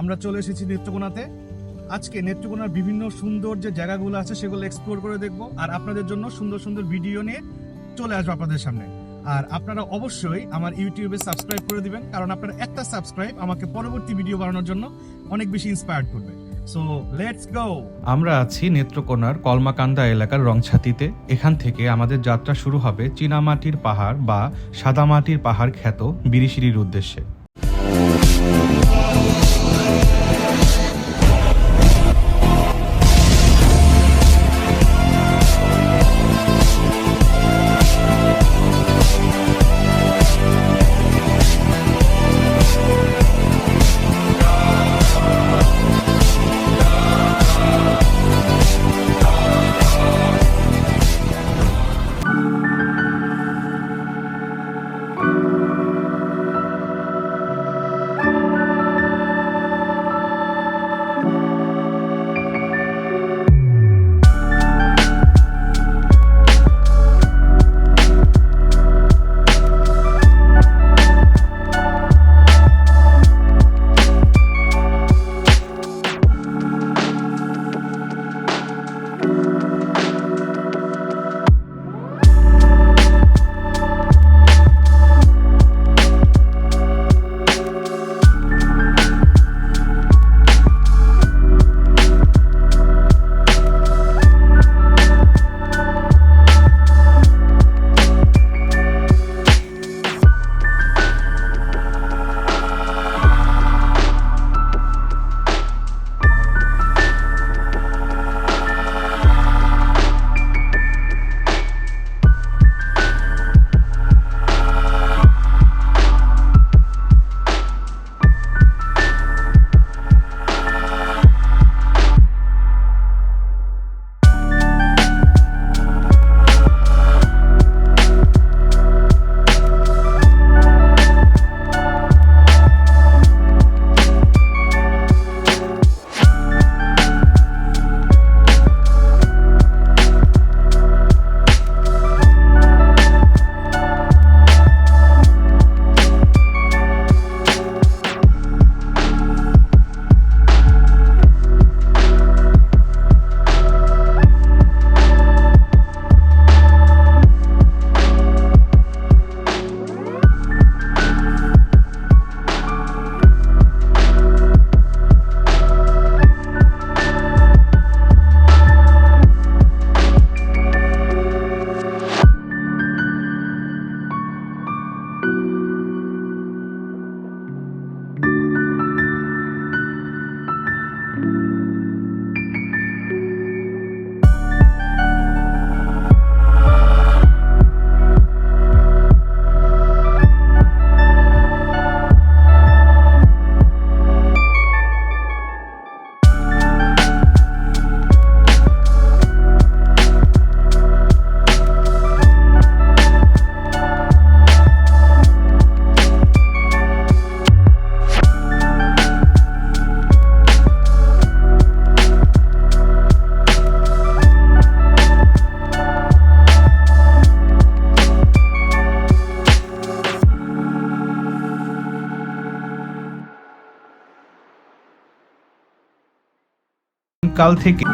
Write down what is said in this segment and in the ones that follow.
আমরা চলে এসেছি নেত্রকোনাতে। আজকে নেত্রকোনার বিভিন্ন সুন্দর যে জায়গাগুলো আছে সেগুলো এক্সপ্লোর করে দেখব আর আপনাদের জন্য সুন্দর সুন্দর ভিডিও নিয়ে চলে আসব আপনাদের সামনে। আর আপনারা অবশ্যই আমার ইউটিউবে সাবস্ক্রাইব করে দিবেন, কারণ আপনার একটা সাবস্ক্রাইব আমাকে পরবর্তী ভিডিও বানানোর জন্য অনেক বেশি ইন্সপায়ার্ড করবে। সো লেটস গো আমরা আছি নেত্রকোনার কলমাকান্দা এলাকার রংছাতিতে। এখান থেকে আমাদের যাত্রা শুরু হবে চীনামাটির পাহাড় বা সাদামাটির পাহাড় খ্যাত বিরিশিরির উদ্দেশ্যে। কাল থেকে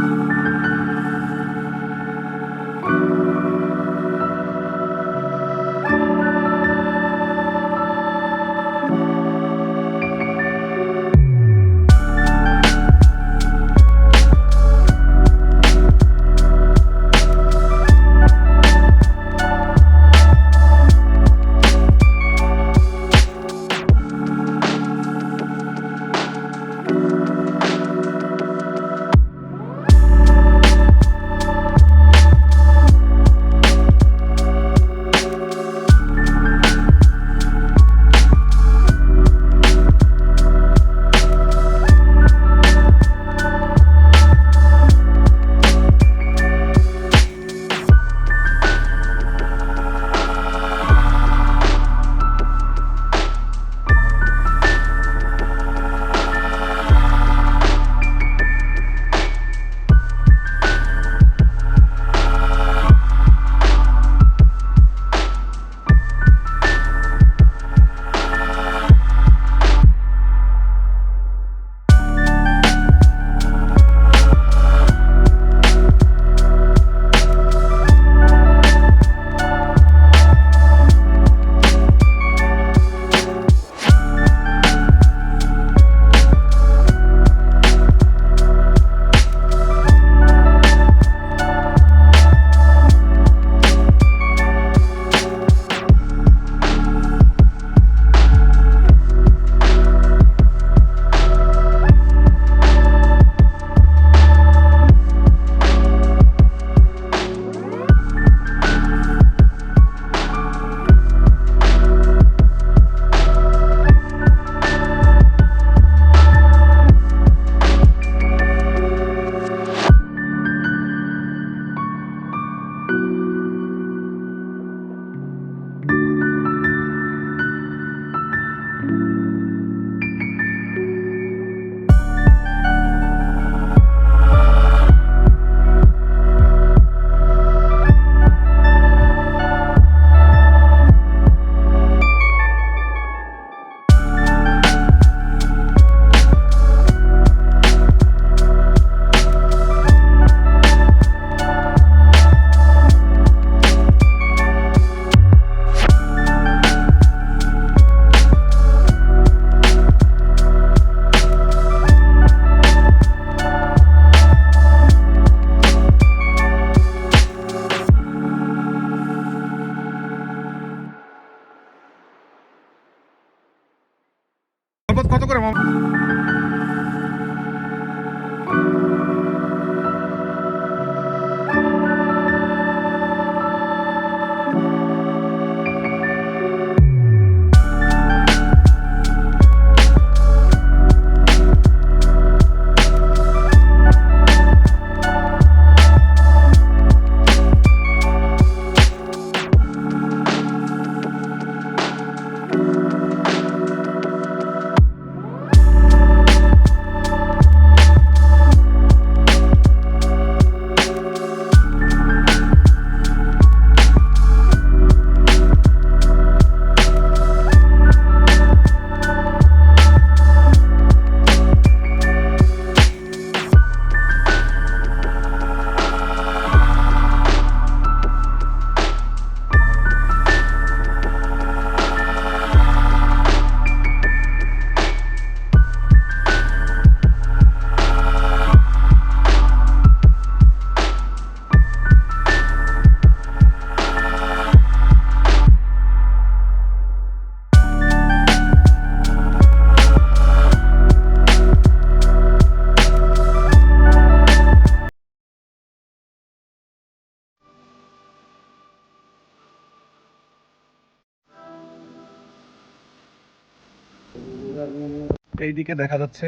এইদিকে দেখা যাচ্ছে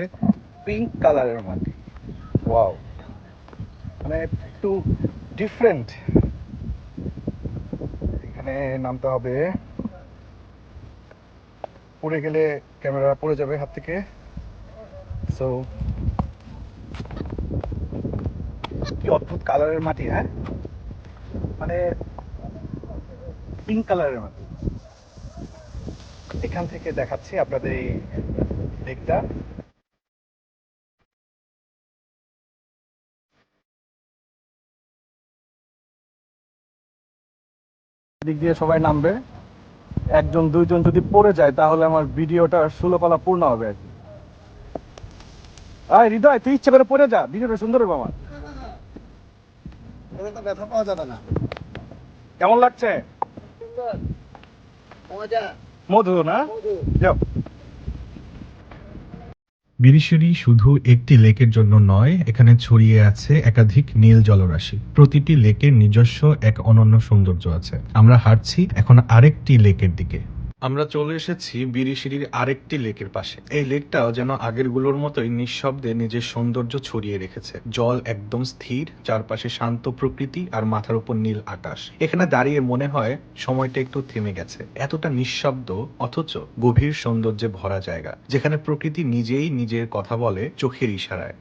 পিঙ্ক কালারের মাটি। ওয়াও মানে একটু ডিফারেন্ট এখানে নামতে হবে। পড়ে গেলে ক্যামেরা পড়ে যাবে হাত থেকে। সো কি অদ্ভুত কালারের মাটি হ্যাঁ? মানে পিঙ্ক কালারের মাটি। এখান থেকে দেখাচ্ছি আপনাদের এই লেকটা দিক দিয়ে সবাই নামবে। একজন দুইজন যদি পড়ে যায় তাহলে আমার ভিডিওটা ষোলোপালা পূর্ণ হবে আর কি। আয় হৃদয় তুই ইচ্ছে করে পড়ে যা। ভিডিওটা সুন্দর হবে আমার। এখানে ব্যথা পাওয়া যাবে না। কেমন লাগছে? মধু না? যাও। বিরিশিরি শুধু একটি লেকের জন্য নয়, এখানে ছড়িয়ে আছে একাধিক নীল জলরাশি। প্রতিটি লেকের নিজস্ব এক অনন্য সৌন্দর্য আছে। আমরা হাঁটছি এখন আরেকটি লেকের দিকে। আমরা চলে এসেছি বিরিশিরির আরেকটি লেকের পাশে। এই লেকটাও যেন আগেরগুলোর মতোই নিঃশব্দে নিজের সৌন্দর্য ছড়িয়ে রেখেছে। জল একদম স্থির, চারপাশে শান্ত প্রকৃতি আর মাথার উপর নীল আকাশ। এখানে দাঁড়িয়ে মনে হয় সময়টা একটু থেমে গেছে। এতটা নিঃশব্দ, অথচ গভীর সৌন্দর্যে ভরা জায়গা, যেখানে প্রকৃতি নিজেই নিজের কথা বলে চোখের ইশারায়।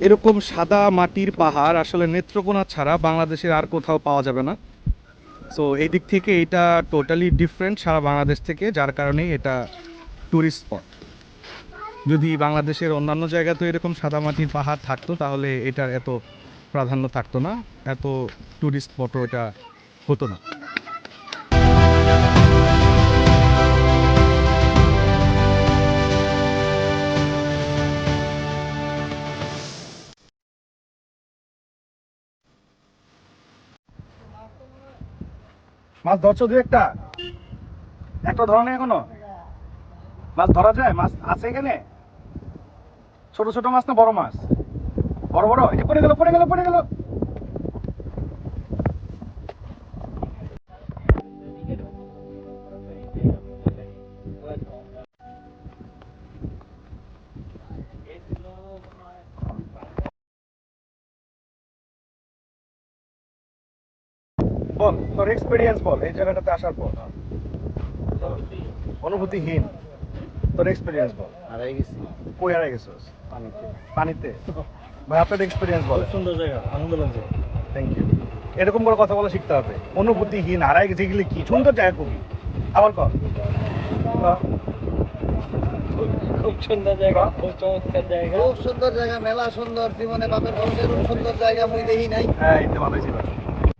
এরকম সাদা মাটির পাহাড় আসলে নেত্রকোনা ছাড়া বাংলাদেশের আর কোথাও পাওয়া যাবে না। সো এই দিক থেকে এটা টোটালি ডিফারেন্ট সারা বাংলাদেশ থেকে, যার কারণে এটা ট্যুরিস্ট স্পট যদি বাংলাদেশের অন্যান্য জায়গাতে এরকম সাদা মাটির পাহাড় থাকতো, তাহলে এটার এত প্রাধান্য থাকতো না, এত ট্যুরিস্ট স্পটও এটা হতো না। মাছ ধরছো দু একটা? একটা ধরা নেই এখনও? মাছ ধরা যায়? মাছ আছে এখানে? ছোট ছোট মাছ না বড় মাছ? বড় বড়? পড়ে গেল পড়ে গেল পড়ে গেল। এক্সপিরিয়েন্স বল এই জায়গাটাতে আসার পর। অনুভূতিহীন তোর এক্সপিরিয়েন্স বল। হারাই গেছি। কই হারাই গেছিস? পানিতে। পানিতে? ভাই আপনার এক্সপিরিয়েন্স বল সুন্দর জায়গা আনন্দ লাগছে থ্যাংক ইউ এরকম করে কথা বলা শিখতে হবে। অনুভূতিহীন হারাই গেছে গেলে কি? সুন্দর জায়গা খুবই। আবার কর। খুব সুন্দর জায়গা খুব চমৎকার জায়গা। খুব সুন্দর জায়গা মেলা সুন্দর জীবনে বাপের বংশের সুন্দর জায়গা মুই দেখি নাই। হ্যাঁ এই তো ভালোই ছিল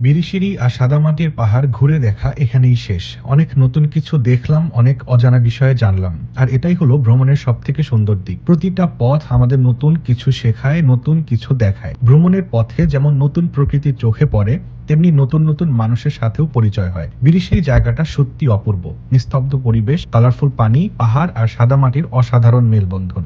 বিরিশিরি আর সাদামাটির পাহাড় ঘুরে দেখা এখানেই শেষ। অনেক নতুন কিছু দেখলাম, অনেক অজানা বিষয়ে জানলাম। আর এটাই হলো ভ্রমণের সব থেকে সুন্দর দিক। প্রতিটা পথ আমাদের নতুন কিছু শেখায়, নতুন কিছু দেখায়। ভ্রমণের পথে যেমন নতুন প্রকৃতি চোখে পড়ে, তেমনি নতুন নতুন মানুষের সাথেও পরিচয় হয়। বিরিশিরি জায়গাটা সত্যি অপূর্ব। নিস্তব্ধ পরিবেশ কালারফুল পানি, পাহাড় আর সাদামাটির অসাধারণ মেলবন্ধন।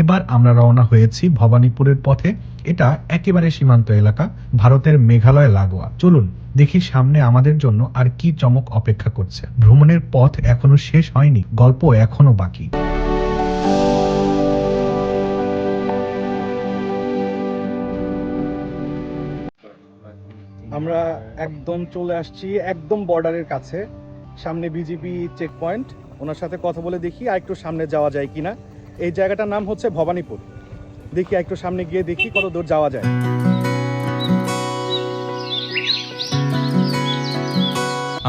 এবার আমরা রওনা হয়েছি ভবানীপুরের পথে। এটা একেবারে সীমান্ত এলাকা, ভারতের মেঘালয়, লাগোয়া। চলুন দেখি সামনে আমাদের জন্য আর কি চমক অপেক্ষা করছে। ভ্রমণের পথ এখনও শেষ হয়নি, গল্প এখনও বাকি। আমরা একদম চলে আসছি একদম বর্ডারের কাছে, সামনে বিজিবি চেক পয়েন্ট ওনার সাথে কথা বলে দেখি আর একটু সামনে যাওয়া যায় কিনা। এই জায়গাটার নাম হচ্ছে ভবানীপুর। দেখি একটু সামনে গিয়ে দেখি কত দূর যাওয়া যায়।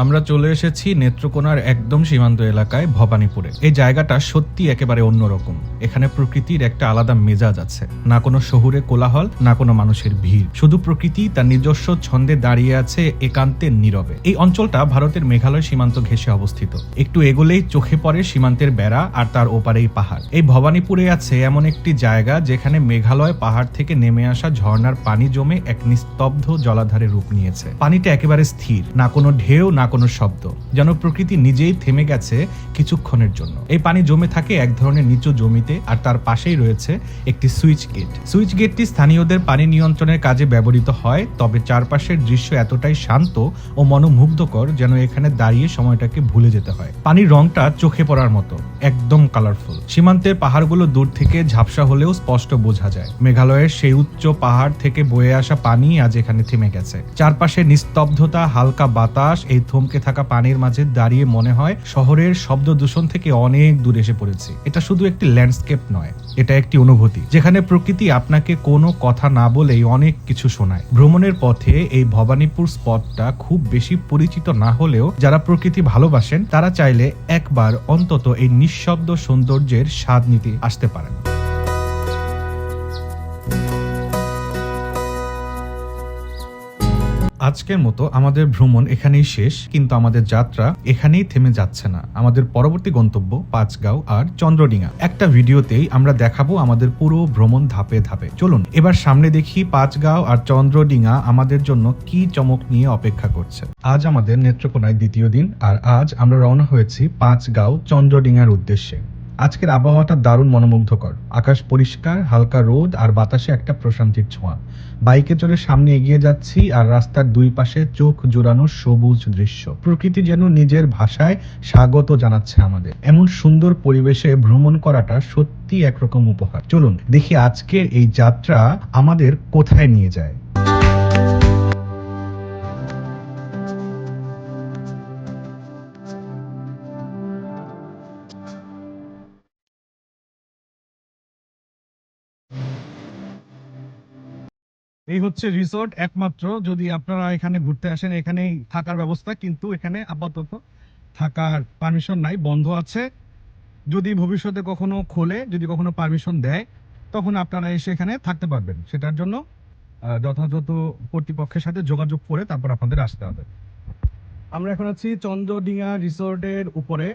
আমরা চলে এসেছি নেত্রকোনার একদম সীমান্ত এলাকায় ভবানীপুরে। এই জায়গাটা সত্যি একেবারে অন্যরকম। এখানে প্রকৃতির একটা আলাদা মেজাজ আছে। না কোনো শহুরে কোলাহল, না কোনো মানুষের ভিড়। শুধু প্রকৃতি তার নিজস্ব ছন্দে দাঁড়িয়ে আছে একান্তের নীরবে। এই অঞ্চলটা ভারতের মেঘালয় সীমান্ত ঘেঁষে অবস্থিত। একটু এগোলেই চোখে পড়ে সীমান্তের বেড়া আর তার ওপারেই পাহাড়। এই ভবানীপুরে আছে এমন একটি জায়গা যেখানে মেঘালয় পাহাড় থেকে নেমে আসা ঝর্ণার পানি জমে এক নিস্তব্ধ জলাধারে রূপ নিয়েছে। পানিটা একেবারে স্থির, না কোনো ঢেউ, না কোনো শব্দ। যেন প্রকৃতি নিজেই থেমে গেছে কিছুক্ষণের জন্য। এই পানি জমে থাকে এক ধরনের নিচু জমিতে ঘাটে আর তার পাশেই রয়েছে একটি সুইচ গেট। সুইচ গেটটি স্থানীয়দের পানি নিয়ন্ত্রণের কাজে ব্যবহৃত হয়, তবে চারপাশের দৃশ্য এতটাই শান্ত ও মনোমুগ্ধকর যেন এখানে দাঁড়িয়ে সময়টাকে ভুলে যেতে হয়। পানির রংটা চোখে পড়ার মতো, একদম কালারফুল সীমান্তের পাহাড়গুলো দূর থেকে ঝাপসা হলেও স্পষ্ট বোঝা যায়। মেঘালয়ের সেই উচ্চ পাহাড় থেকে বয়ে আসা পানি আজ এখানে থেমে গেছে। চারপাশে নিস্তব্ধতা, হালকা বাতাস, এই থমকে থাকা পানির মাঝে দাঁড়িয়ে মনে হয় শহরের শব্দ দূষণ থেকে অনেক দূর এসে পড়েছি। এটা শুধু একটি ল্যান্ডস্কেপ নয়, এটা একটি অনুভূতি, যেখানে প্রকৃতি আপনাকে কোনো কথা না বলেই অনেক কিছু শোনায়। ভ্রমণের পথে এই ভবানীপুর স্পটটা খুব বেশি পরিচিত না হলেও যারা প্রকৃতি ভালোবাসেন, তারা চাইলে একবার অন্তত এই নিঃশব্দ সৌন্দর্যের স্বাদ নিতে আসতে পারেন। আজকের মতো আমাদের ভ্রমণ এখানেই শেষ, কিন্তু আমাদের যাত্রা এখানেই থেমে যাচ্ছে না। আমাদের পরবর্তী গন্তব্য পাঁচগাঁও আর চন্দ্রডিঙা। একটা ভিডিওতেই আমরা দেখাবো আমাদের পুরো ভ্রমণ ধাপে ধাপে। চলুন, এবার সামনে দেখি পাঁচগাঁও আর চন্দ্রডিঙা আমাদের জন্য কি চমক নিয়ে অপেক্ষা করছে। আজ আমাদের নেত্রকোনায় দ্বিতীয় দিন, আর আজ আমরা রওনা হয়েছি পাঁচগাঁও চন্দ্রডিঙার উদ্দেশ্যে। আজকের আবহাওয়াটা দারুণ মনোমুগ্ধকর। আকাশ পরিষ্কার, হালকা রোদ আর বাতাসে একটা প্রশান্তির ছোঁয়া। বাইকে চড়ে সামনে এগিয়ে যাচ্ছি আর রাস্তার দুই পাশে চোখ জোড়ানো সবুজ দৃশ্য। প্রকৃতি যেন নিজের ভাষায় স্বাগত জানাচ্ছে আমাদের। এমন সুন্দর পরিবেশে ভ্রমণ করাটা সত্যি একরকম উপহার। চলুন, দেখি আজকের এই যাত্রা আমাদের কোথায় নিয়ে যায়। এই হচ্ছে রিসোর্ট একমাত্র যদি আপনারা এখানে ঘুরতে আসেন, এখানেই থাকার ব্যবস্থা, কিন্তু এখানে আপাতত থাকার পারমিশন নাই, বন্ধ আছে। যদি ভবিষ্যতে কখনো খোলে, যদি কখনো পারমিশন দেয়, তখন আপনারা এসে এখানে থাকতে পারবেন। সেটার জন্য যথাযথ কর্তৃপক্ষের সাথে যোগাযোগ করে তারপর আপনাদের আসতে হবে। আমরা এখন আছি চন্দ্রডিঙা রিসোর্টের উপরে।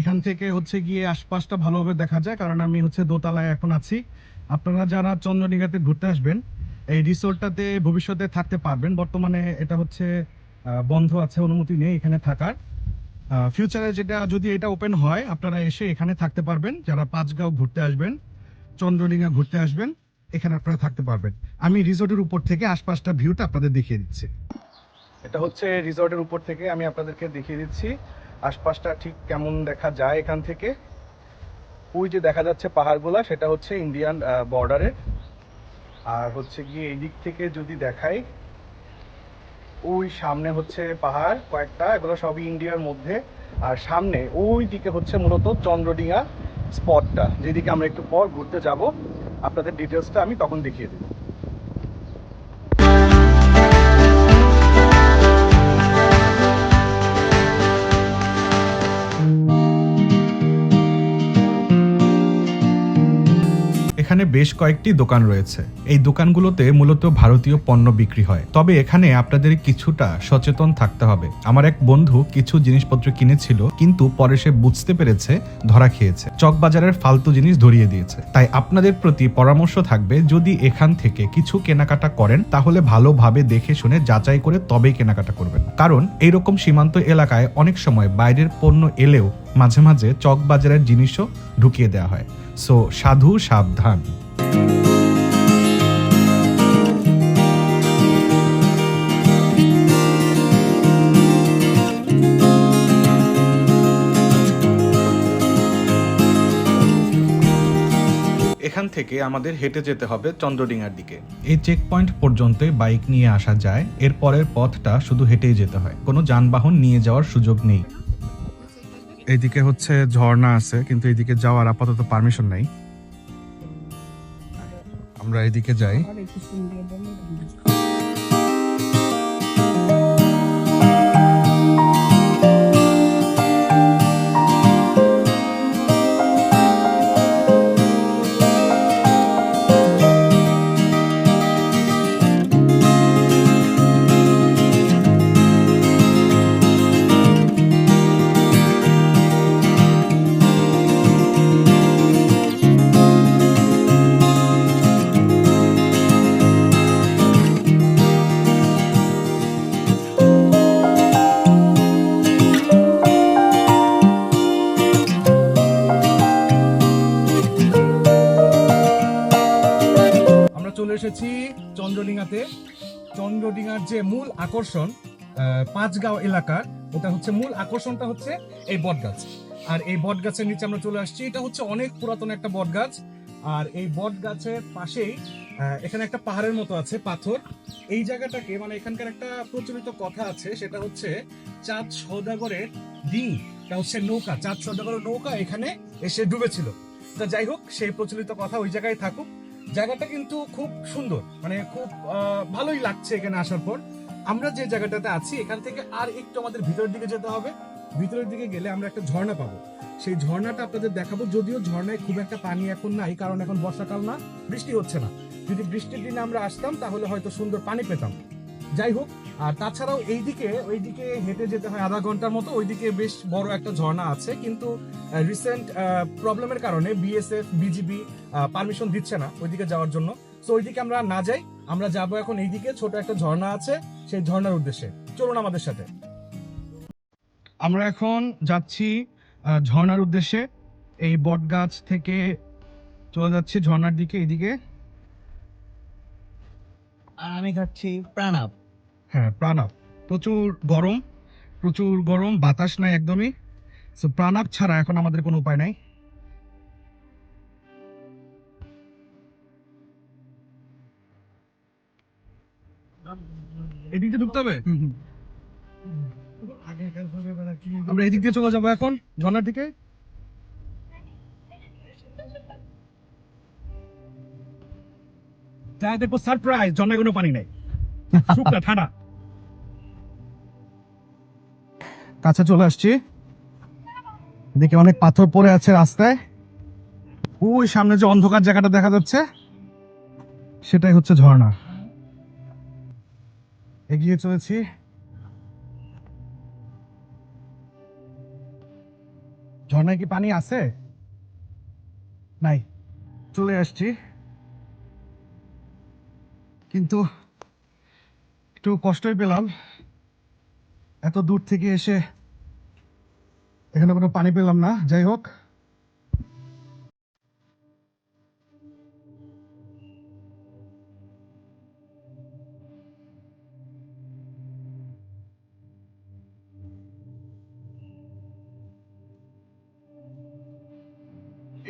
এখান থেকে হচ্ছে গিয়ে আশপাশটা ভালোভাবে দেখা যায়, কারণ আমি হচ্ছে দোতলায় এখন আছি। আপনারা যারা চন্দ্রডিঘাতে ঘুরতে আসবেন এই রিসোর্টটাতে ভবিষ্যতে থাকতে পারবেন। বর্তমানে এটা হচ্ছে বন্ধ আছে, অনুমতি নেই এখানে থাকার। ফিউচারে যেটা, যদি এটা ওপেন হয়, আপনারা এসে এখানে থাকতে পারবেন। যারা পাঁচগাঁও ঘুরতে আসবেন, চন্দ্রলিঙ্গা ঘুরতে আসবেন, এখানে আপনারা থাকতে পারবেন। আমি রিসোর্টের উপর থেকে আশপাশটা ভিউটা আপনাদের দেখিয়ে দিচ্ছি। এটা হচ্ছে রিসোর্টের উপর থেকে আমি আপনাদেরকে দেখিয়ে দিচ্ছি। আশপাশটা ঠিক কেমন দেখা যায় এখান থেকে। ওই যে দেখা যাচ্ছে পাহাড়গুলা, সেটা হচ্ছে ইন্ডিয়ান বর্ডারে আর হচ্ছে গিয়ে এই দিক থেকে যদি দেখাই, ওই সামনে হচ্ছে পাহাড় কয়েকটা, এগুলো সবই ইন্ডিয়ার মধ্যে। আর সামনে ওই দিকে হচ্ছে মূলত চন্দ্রডিঙা স্পটটা যেদিকে আমরা একটু পর ঘুরতে যাব, আপনাদের ডিটেলসটা আমি তখন দেখিয়ে দেবো। এখানে বেশ কয়েকটি দোকান রয়েছে। এই দোকানগুলোতে মূলত ভারতীয় পণ্য বিক্রি হয়। তবে এখানে আপনাদের কিছুটা সচেতন থাকতে হবে। আমার এক বন্ধু কিছু জিনিসপত্র কিনেছিল, কিন্তু পরে সে বুঝতে পেরেছে, ধরা খেয়েছে। চকবাজারের ফালতু জিনিস ধরিয়ে দিয়েছে। তাই আপনাদের প্রতি পরামর্শ থাকবে, যদি এখান থেকে কিছু কেনাকাটা করেন, তাহলে ভালোভাবে দেখে শুনে যাচাই করে তবেই কেনাকাটা করবেন। কারণ এইরকম সীমান্ত এলাকায় অনেক সময় বাইরের পণ্য এলেও মাঝে মাঝে চকবাজারের জিনিসও ঢুকিয়ে দেওয়া হয়। সো সাধু সাবধান। এখান থেকে আমাদের হেঁটে যেতে হবে চন্দ্রডিঙার দিকে। এই চেক পয়েন্ট পর্যন্ত বাইক নিয়ে আসা যায়। এরপরের পথটা শুধু হেঁটেই যেতে হয়। কোনো যানবাহন নিয়ে যাওয়ার সুযোগ নেই। এইদিকে হচ্ছে ঝর্ণা আছে কিন্তু এইদিকে যাওয়ার আপাতত পারমিশন নাই। আমরা এদিকে যাই। চন্দ্রডিঙার যে মূল আকর্ষণ পাঁচগাঁও এলাকার, ওটা হচ্ছে মূল আকর্ষণটা হচ্ছে এই বটগাছ। আর এই বটগাছের নিচে আমরা চলে আসছি। এটা হচ্ছে অনেক পুরাতন একটা বটগাছ। আর এই বট গাছের পাশেই এখানে একটা পাহাড়ের মতো আছে, পাথর। এই জায়গাটাকে মানে এখানকার একটা প্রচলিত কথা আছে, সেটা হচ্ছে চাঁদ সৌদাগরের ডিঙি তা হচ্ছে নৌকা। চাঁদ সৌদাগরের নৌকা এখানে এসে ডুবেছিল। তা যাই হোক, সেই প্রচলিত কথা ওই জায়গায় থাকুক। জায়গাটা কিন্তু খুব সুন্দর। মানে খুব ভালোই লাগছে এখানে আসার পর। আমরা যে জায়গাটাতে আছি, এখান থেকে আর একটু আমাদের ভিতরের দিকে যেতে হবে। ভিতরের দিকে গেলে আমরা একটা ঝর্ণা পাবো। সেই ঝর্ণাটা আপনাদের দেখাবো, যদিও ঝর্ণায় খুব একটা পানি এখন নাই, কারণ এখন বর্ষাকাল না, বৃষ্টি হচ্ছে না। যদি বৃষ্টির দিনে আমরা আসতাম, তাহলে হয়তো সুন্দর পানি পেতাম। যাই হোক আর তাছাড়াও এইদিকে, ওইদিকে হেঁটে যেতে হয় আধা ঘণ্টার মতো, ওইদিকে বেশ বড় একটা ঝর্ণা আছে, কিন্তু রিসেন্ট প্রবলেমের কারণে বিএসএফ বিজিবি পারমিশন দিচ্ছে না ওইদিকে যাওয়ার জন্য। তো ওইদিকে আমরা না যাই, আমরা যাব এখন এইদিকে, ছোট একটা ঝর্ণা আছে, সেই ঝর্ণার উদ্দেশ্যে। চলুন আমাদের সাথে। আমরা এখন যাচ্ছি ঝর্ণার উদ্দেশ্যে। এই বট গাছ থেকে চলে যাচ্ছি ঝর্ণার দিকে, এইদিকে। আর আমি খাচ্ছি প্রাণাপ হ্যাঁ প্রাণাপ। প্রচুর গরম প্রচুর গরম বাতাস নাই একদমই। সো প্রাণাপ ছাড়া এখন আমাদের কোনো উপায় নাই। এদিক ঢুকতে হবে? আমরা এদিক দিয়ে চলে যাব এখন ঝর্ণার দিকে। তাই দেখব সারপ্রাইজ ঝর্ণায় কোনো পানি নেই। শুকনা ঠান্ডা। চলে আসছি। দেখে অনেক পাথর পড়ে আছে রাস্তায়। ওই সামনে যে অন্ধকার জায়গাটা দেখা যাচ্ছে, সেটাই হচ্ছে ঝর্ণা। এগিয়ে চলেছি। ঝর্ণায় কি পানি আছে? নাই, চলে আসছি। কিন্তু একটু কষ্টই পেলাম। এত দূর থেকে এসে এখানে কোনো পানি পেলাম না। যাই হোক।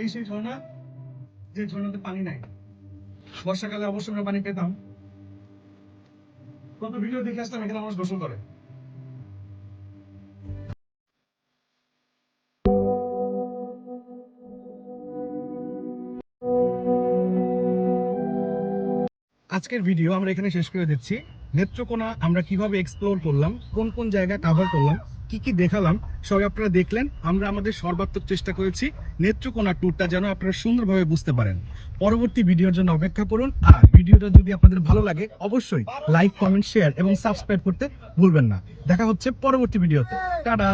এই সেই ঝর্ণা, যে ঝর্ণাতে পানি নাই। বর্ষাকালে অবশ্যই আমরা পানি পেতাম। কত ভিডিও দেখে আসলাম এখানে মানুষ গোসল করে। আজকের ভিডিও আমরা এখানে শেষ করে দিচ্ছি। নেত্রকোনা আমরা কীভাবে এক্সপ্লোর করলাম, কোন কোন জায়গা কাভার করলাম, কি কি দেখালাম, সবাই আপনারা দেখলেন। আমরা আমাদের সর্বাত্মক চেষ্টা করেছি নেত্রকোনা ট্যুরটা যেন আপনারা সুন্দরভাবে বুঝতে পারেন। পরবর্তী ভিডিওর জন্য অপেক্ষা করুন। আর ভিডিওটা যদি আপনাদের ভালো লাগে, অবশ্যই লাইক কমেন্ট শেয়ার এবং সাবস্ক্রাইব করতে ভুলবেন না। দেখা হচ্ছে পরবর্তী ভিডিওতে টাটা!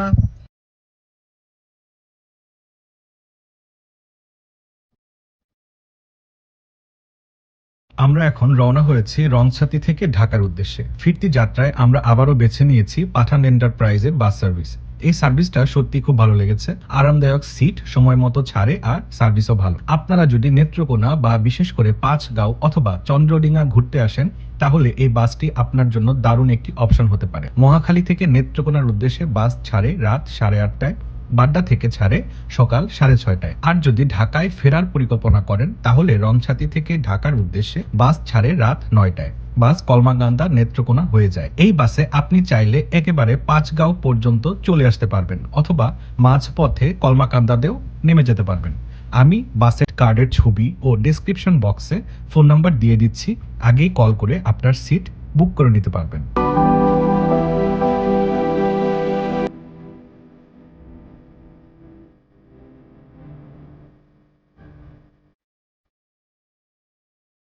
আমরা এখন রওনা হয়েছি রংছাতি থেকে ঢাকার উদ্দেশ্যে। ফিরতি যাত্রায় আমরা আবারও বেছে নিয়েছি পাঠান এন্টারপ্রাইজের বাস সার্ভিস। এই সার্ভিসটা সত্যি খুব ভালো লেগেছে। আরামদায়ক সিট, সময় মতো ছাড়ে আর সার্ভিসও ভালো। আপনারা যদি নেত্রকোনা বা বিশেষ করে পাঁচগাঁও অথবা চন্দ্রডিঙা ঘুরতে আসেন, তাহলে এই বাসটি আপনার জন্য দারুণ একটি অপশন হতে পারে। মহাখালী থেকে নেত্রকোনার উদ্দেশ্যে বাস ছাড়ে রাত সাড়ে আটটায়। বাড্ডা থেকে ছাড়ে সকাল সাড়ে ছয়টায়। আর যদি ঢাকায় ফেরার পরিকল্পনা করেন, তাহলে রংছাতি থেকে ঢাকার উদ্দেশ্যে বাস ছাড়ে রাত নয়টায়। বাস কলমাকান্দা নেত্রকোনা হয়ে যায়। এই বাসে আপনি চাইলে একেবারে পাঁচগাঁও পর্যন্ত চলে আসতে পারবেন, অথবা মাঝপথে কলমাকান্দাতেও নেমে যেতে পারবেন। আমি বাসের কার্ডের ছবি ও ডেসক্রিপশন বক্সে ফোন নাম্বার দিয়ে দিচ্ছি। আগেই কল করে আপনার সিট বুক করে নিতে পারবেন।